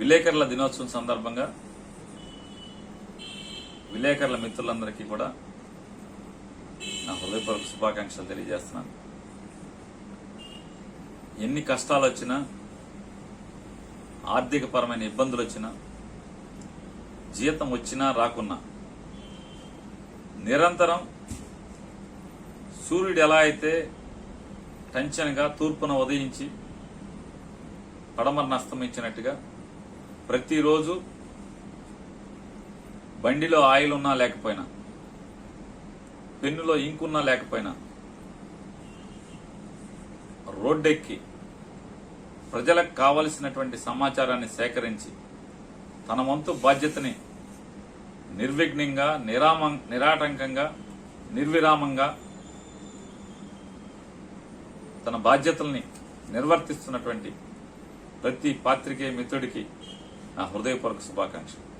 విలేకరుల దినోత్సవం సందర్భంగా విలేకరుల మిత్రులందరికీ కూడా నా హృదయపూర్వక శుభాకాంక్షలు తెలియజేస్తున్నాను. ఎన్ని కష్టాలు వచ్చినా ఆర్థికపరమైన ఇబ్బందులు వచ్చినా జీతం వచ్చినా రాకున్నా నిరంతరం సూర్యుడు ఎలా అయితే టెన్షన్గా తూర్పున ఉదయించి పడమరన అస్తమించినట్టుగా ప్రతిరోజు బండిలో ఆయిల్ ఉన్నా లేకపోయినా పెన్నులో ఇంకున్నా లేకపోయినా రోడ్డెక్కి ప్రజలకు కావలసినటువంటి సమాచారాన్ని సేకరించి తన వంతు బాధ్యతని నిర్విఘ్నంగా నిరామ నిరాటంకంగా నిర్విరామంగా తన బాధ్యతల్ని నిర్వర్తిస్తున్నటువంటి ప్రతి పాత్రికేయ మిత్రుడికి నా హృదయపూర్వక శుభాకాంక్షలు.